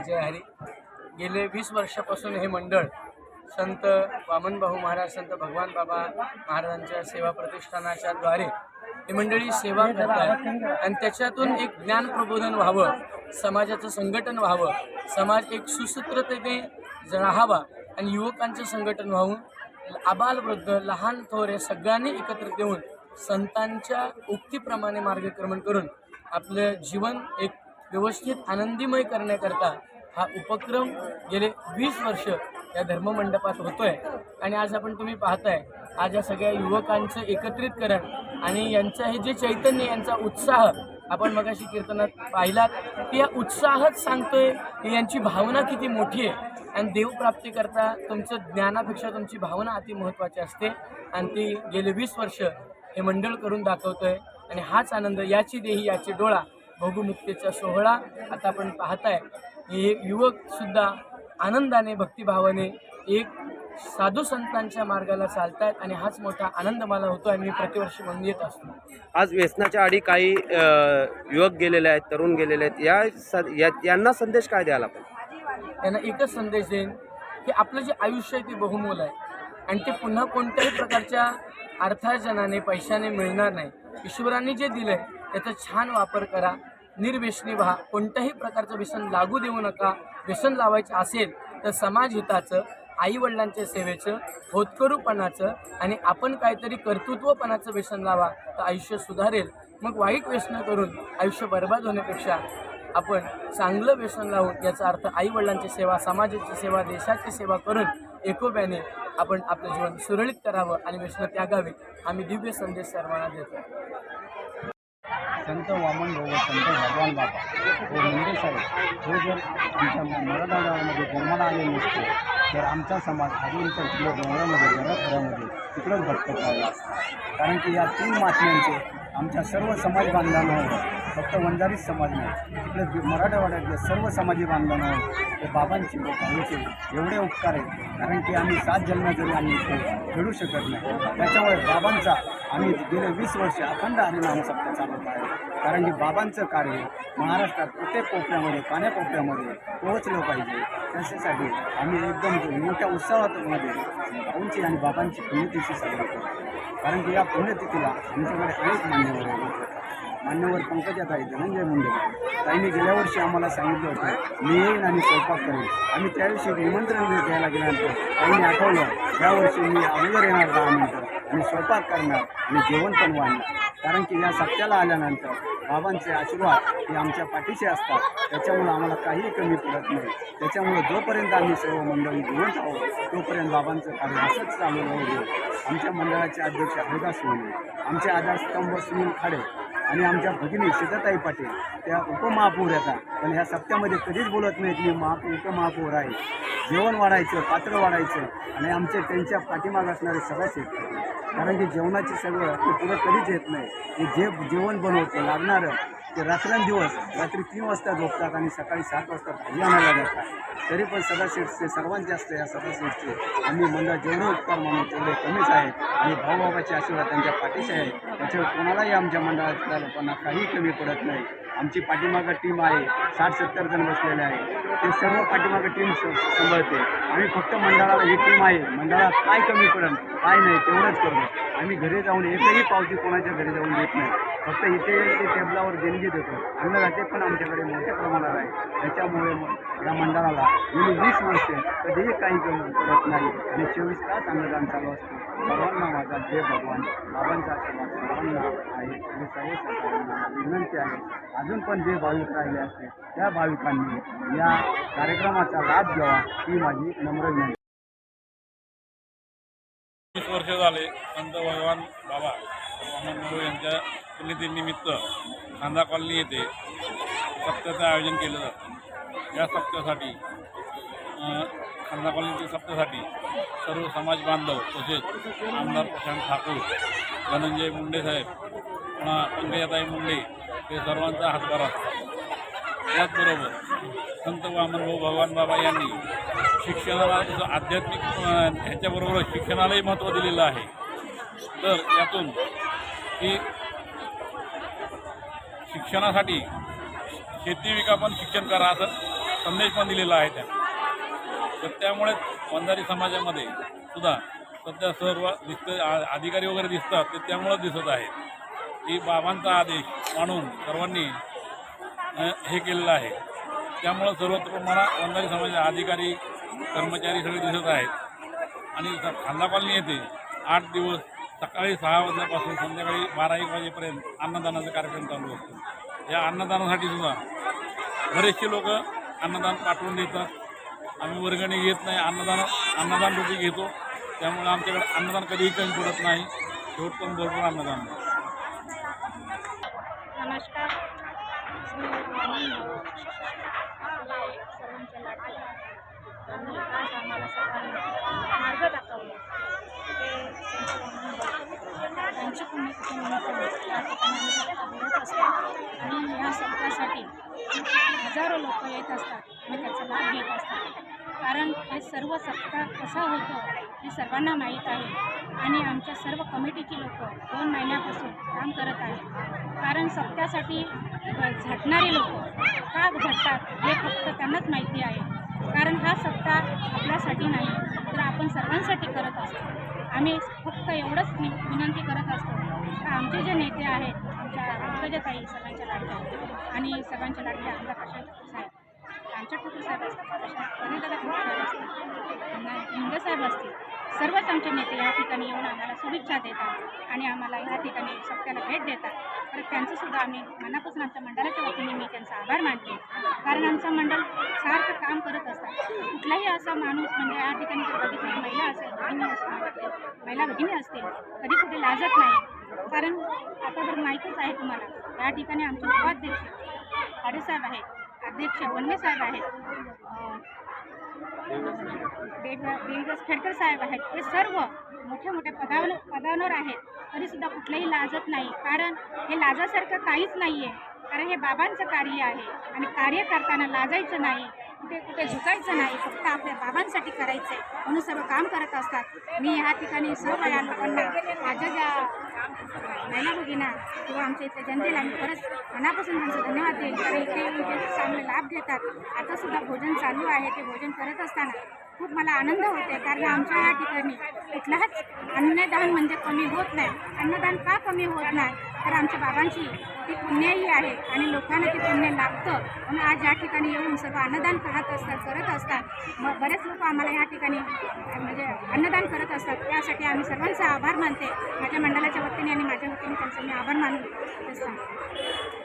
सर्वांना हरी गेले वीस वर्षापासून हे मंडळ संत वामनभाऊ महाराज संत भगवान बाबा महाराजांच्या सेवा प्रतिष्ठानाच्या द्वारे ही मंडळी सेवा करतात. आणि त्याच्यातून एक ज्ञान प्रबोधन व्हावं समाजाचं संघटन व्हावं समाज एक सुसूत्रतेने राहावा आणि युवकांचं संघटन व्हावून आबालवृद्ध लहान थोर या सगळ्यांनी एकत्रित येऊन संतांच्या उक्तीप्रमाणे मार्गक्रमण करून आपलं जीवन एक व्यवस्थित आनंदीमय करण्याकरता हा उपक्रम गेले वीस वर्ष या धर्ममंडपात होतोय. आणि आज आपण तुम्ही पाहताय आज या सगळ्या युवकांचं एकत्रितकरण आणि यांचं हे जे चैतन्य यांचा उत्साह आपण मगाशी कीर्तनात पाहिलात की या उत्साहच सांगतोय की यांची भावना किती मोठी आहे. आणि देवप्राप्तीकरता तुमचं ज्ञानापेक्षा तुमची भावना अति महत्त्वाची असते. आणि ती गेले वीस वर्ष हे मंडळ करून दाखवतोय. आणि हाच आनंद याची देही याची डोळा भोगमुक्तीचा सोहळा आता आपण पाहताय. हे युवक सुद्धा आनंदाने भक्तिभावाने एक साधू संतांच्या मार्गाला चालतायत आणि हाच मोठा आनंद मला होतो आणि मी प्रतिवर्षी म्हणून येत असतो. आज व्यसनाच्या आडी काही अ, युवक गेलेले आहेत तरुण गेलेले आहेत या स- या- यांना संदेश काय द्याल आपण? त्यांना एकच संदेश देईन की आपलं जे आयुष्य आहे ते बहुमोल आहे. आणि ते पुन्हा कोणत्याही प्रकारच्या अर्थार्जनाने पैशाने मिळणार नाही. ईश्वरांनी जे दिलंय त्याचा छान वापर करा. निर्व्यसनी व्हा कोणत्याही प्रकारचं व्यसन लागू देऊ नका. व्यसन लावायचं असेल तर समाजहिताचं आईवडिलांच्या सेवेचं होतकरूपणाचं आणि आपण काहीतरी कर्तृत्वपणाचं व्यसन लावा तर आयुष्य सुधारेल. मग वाईट व्यसनं करून आयुष्य बर्बाद होण्यापेक्षा आपण चांगलं व्यसन लावून याचा अर्थ आईवडिलांची सेवा समाजाची सेवा देशाची सेवा करून एकोप्याने आपण आपलं जीवन सुरळीत करावं आणि व्यसन त्यागावे. आम्ही दिव्य संदेश सर्वांना देतो. संत वामन भाऊ संत भगवान बाबा व मुंडे साहेब हे जर आमच्या मराठवाड्यामध्ये जन्माला आले नसते तर आमचा समाज अजून तर डोंगरामध्ये घराघरामध्ये तिकडंच भटकत राहिला कारण की या तीन मातम्यांचे आमच्या सर्व समाज बांधवांवर फक्त वंजारीच समाज नाही तिकडे जे मराठवाड्यातले सर्व समाजी बांधवांवर ते बाबांचे लोकांचे एवढे उपकार आहेत. कारण की आम्ही सात जन्म जरी आम्ही इथे शकत नाही त्याच्यामुळे बाबांचा आम्ही गेले वीस वर्ष अखंड हरिनाम सप्ताह चालवत आहे. कारण की बाबांचं कार्य महाराष्ट्रात प्रत्येक कोपऱ्यामध्ये पाण्याकोपऱ्यामध्ये पोहोचलं पाहिजे. त्याच्यासाठी आम्ही एकदम मोठ्या उत्साहामध्ये भाऊंची आणि बाबांची पुण्यतिथी साजरी करतो. कारण की या पुण्यतिथीला आमच्याकडे अनेक मान्यवर आहेत. मान्यवर पंकजाताई धनंजय मुंडे. ताईंनी गेल्या वर्षी आम्हाला सांगितलं होतं मी येईन आणि स्वयंपाक करेन. आम्ही त्याविषयी निमंत्रण द्यायला गेल्यानंतर ताईंनी आठवलं यावर्षी मी अगोदर येणार दहा मिनटं. आणि स्वयंपाक करणार आणि जेवण पण वाढणार. कारण की या सत्याला आल्यानंतर बाबांचे आशीर्वाद हे आमच्या पाठीशी असतात. त्याच्यामुळं आम्हाला काहीही कमी पडत नाही. त्याच्यामुळं जोपर्यंत आम्ही सर्व मंडळी जिवंत आहोत तोपर्यंत बाबांचं कार्य असंच चालू राहू दे. आमच्या मंडळाचे अध्यक्ष हरिदास सोने आमचे आधारस्तंभ सुनील खाडे आणि आमच्या भगिनी सीताताई पाटील त्या उपमहापौर येतात पण ह्या सप्त्यामध्ये कधीच बोलत नाहीत मी महा उपमहापौर आहे. जेवण वाढायचं पात्र वाढायचं आणि आमचे त्यांच्या पाठीमाग असणारे सदस्य कारण की जेवणाची सगळं ते पुढं कधीच येत नाही. हे जे जेवण बनवतं लागणारं ते रात्रंदिवस रात्री तीन वाजता झोपतात आणि सकाळी सात वाजता भाजी आणायला जातात. तरी पण सदाशिवचे सर्वात जास्त या सदाशिवचे आम्ही मंडळ जेवढे उपकार म्हणून तेवढे कमीच आहेत. आणि भाऊबाबाचे आशीर्वाद त्यांच्या पाठीशी आहे त्याच्यावर कोणालाही आमच्या मंडळातल्या लोकांना काही कमी पडत नाही. आमची पाठीमागं टीम आहे. साठ सत्तर जण बसलेले आहे ते सर्व पाठीमागं टीम सांभाळते. आम्ही फक्त मंडळाला ही टीम आहे. मंडळात काय कमी पडेल काय नाही तेवढंच करतो आम्ही घरी जाऊन एकही पावती कोणाच्या घरी जाऊन देत नाही. फक्त इथे ते टेबलावर देणगी देतो. अन्नदाते पण आमच्याकडे मोठ्या प्रमाणात आहे त्याच्यामुळे या मंडळाला गेली वीस वर्षे कधीही काही कमी नाही. आणि चोवीस तास अन्नदान चालू असतं. माझा जय भगवान बाबांचा आशीर्वाद सर्वांना आहे आणि सर्व सरकारांना विनंती आहे अजून पण जे भाविक राहिले असते त्या भाविकांनी या कार्यक्रमाचा लाभ घ्यावा ही माझी नम्र विनंती. वीस वर्ष झाले संत भगवान बाबा वामन यांच्या पुण्यतिनिमित्त खांदा कॉलनी येथे सप्त्याचं आयोजन केलं जातं. या सप्त्यासाठी अं, कॉलनीतील सप्तासाठी सर्व समाज बांधव तसेच आमदार प्रशांत ठाकूर धनंजय मुंडे साहेब पुन्हा पंकजाताई मुंडे हे सर्वांचा हातभार असतात त्याचबरोबर संत वामनभाऊ भगवान बाबा यांनी शिक्षणाला जसं आध्यात्मिक ह्याच्याबरोबरच ह्याच्याबरोबर शिक्षणालाही महत्त्व दिलेलं आहे. तर यातून की शिक्षणासाठी शेती विकापन शिक्षण करा असं संदेश पण दिलेला आहे त्यांना. तर त्यामुळे वंजारी समाजामध्ये सुद्धा सध्या सर्व दिसत अधिकारी वगैरे दिसतात ते त्यामुळं दिसत आहे. की बाबांचा आदेश मानून सर्वांनी हे केलेलं आहे. त्यामुळं सर्वत्र प्रमाणात वंजारी समाजाचे अधिकारी कर्मचारी सगळे दिसत आहेत. आणि खांदापालनी खांदा कॉलनी येथे आठ दिवस सकाळी सहा वाजल्यापासून संध्याकाळी बारा एक वाजेपर्यंत अन्नदानाचा कार्यक्रम चालू असतो. या अन्नदानासाठी सुद्धा बरेचसे लोक अन्नदान पाठवून देतात. आम्ही वर्गणी घेत नाही अन्नदान अन्नदान रुपये घेतो. त्यामुळे आमच्याकडे अन्नदान कधीही कमी पडत नाही. शेवटपर्यंत भरपूर अन्नदान. नमस्कार. आणि आज आम्हाला मार्ग दाखवला त्यांची पुण्यतिथी या आणि या हजारो लोक येत असतात आणि त्याचा लाभ घेत असतात कारण हे सर्व सप्ताह कसा होतो हे सर्वांना माहीत आहे. आणि आमच्या सर्व कमिटीची लोक दोन महिन्यापासून काम करत आहेत. कारण सप्त्यासाठी झटणारे लोक का झटतात हे फक्त त्यांनाच माहिती आहे. कारण हा सप्ताह आपल्यासाठी नाही तर आपण सर्वांसाठी करत असतो. आम्ही फक्त एवढंच विनंती करत असतो. का आमचे जे नेते आहेत आमच्या पंकजाताई सर्वांच्या लाडक्या आणि सर्वांच्या लाडक्या आमच्या प्रशांत साहेब आमच्या ठाकूर साहेब असतील अनिलदादा ठाकूर साहेब असतील साहेब असतील सर्वच आमचे नेते या ठिकाणी येऊन आम्हाला शुभेच्छा देतात आणि आम्हाला या ठिकाणी सत्याला भेट देतात. तर त्यांचंसुद्धा आम्ही मनापासून आमच्या मंडळाच्या वतीने मी त्यांचा आभार मानते. कारण आमचं मंडळ सारखं काम करत असतात. कुठलाही असा माणूस म्हणजे या ठिकाणी जर बघितलं महिला असेल भगिनी असतील महिला भगिनी असतील कधी कुठे लाजत नाही. कारण आता तर माहीतच आहे तुम्हाला या ठिकाणी आमचे उपाध्यक्ष साहेब आहेत. अध्यक्ष वनवे साहेब आहेत. देव देवदास खेडकर साहेब आहेत. हे सर्व मोठ्या मोठ्या पदावर पदांवर आहेत. तरीसुद्धा कुठलंही लाजत नाही. कारण हे लाजासारखं काहीच नाही आहे कारण हे बाबांचं कार्य आहे. आणि कार्य करताना लाजायचं नाही. कुठे कुठे झुकायचं नाही फक्त आपल्या बाबांसाठी करायचं आहे म्हणून सर्व काम करत असतात. मी ह्या ठिकाणी सर्व या लोकांना. माझ्या ज्या महिला भगिना किंवा आमच्या इथल्या जनतेला मी खरंच मनापासून त्यांचं धन्यवाद देईल कारण इथे येऊन चांगले लाभ घेतात आता सुद्धा भोजन चालू आहे. ते भोजन करत असताना खूप मला आनंद होते कारण आमच्या या ठिकाणी कुठलाच अन्नदान म्हणजे कमी होत नाही. अन्नदान का कमी होत नाही? तर आमच्या बाबांची ती पुण्याही आहे आणि लोकांना ते पुण्य लागतं. म्हणून आज या ठिकाणी येऊन सर्व अन्नदान करत असतात करत असतात. मग बरेच लोक आम्हाला या ठिकाणी म्हणजे अन्नदान करत असतात. त्यासाठी आम्ही सर्वांचा आभार मानते. माझ्या मंडळाच्या वतीने आणि माझ्या वतीने त्यांचा मी आभार मानू असतात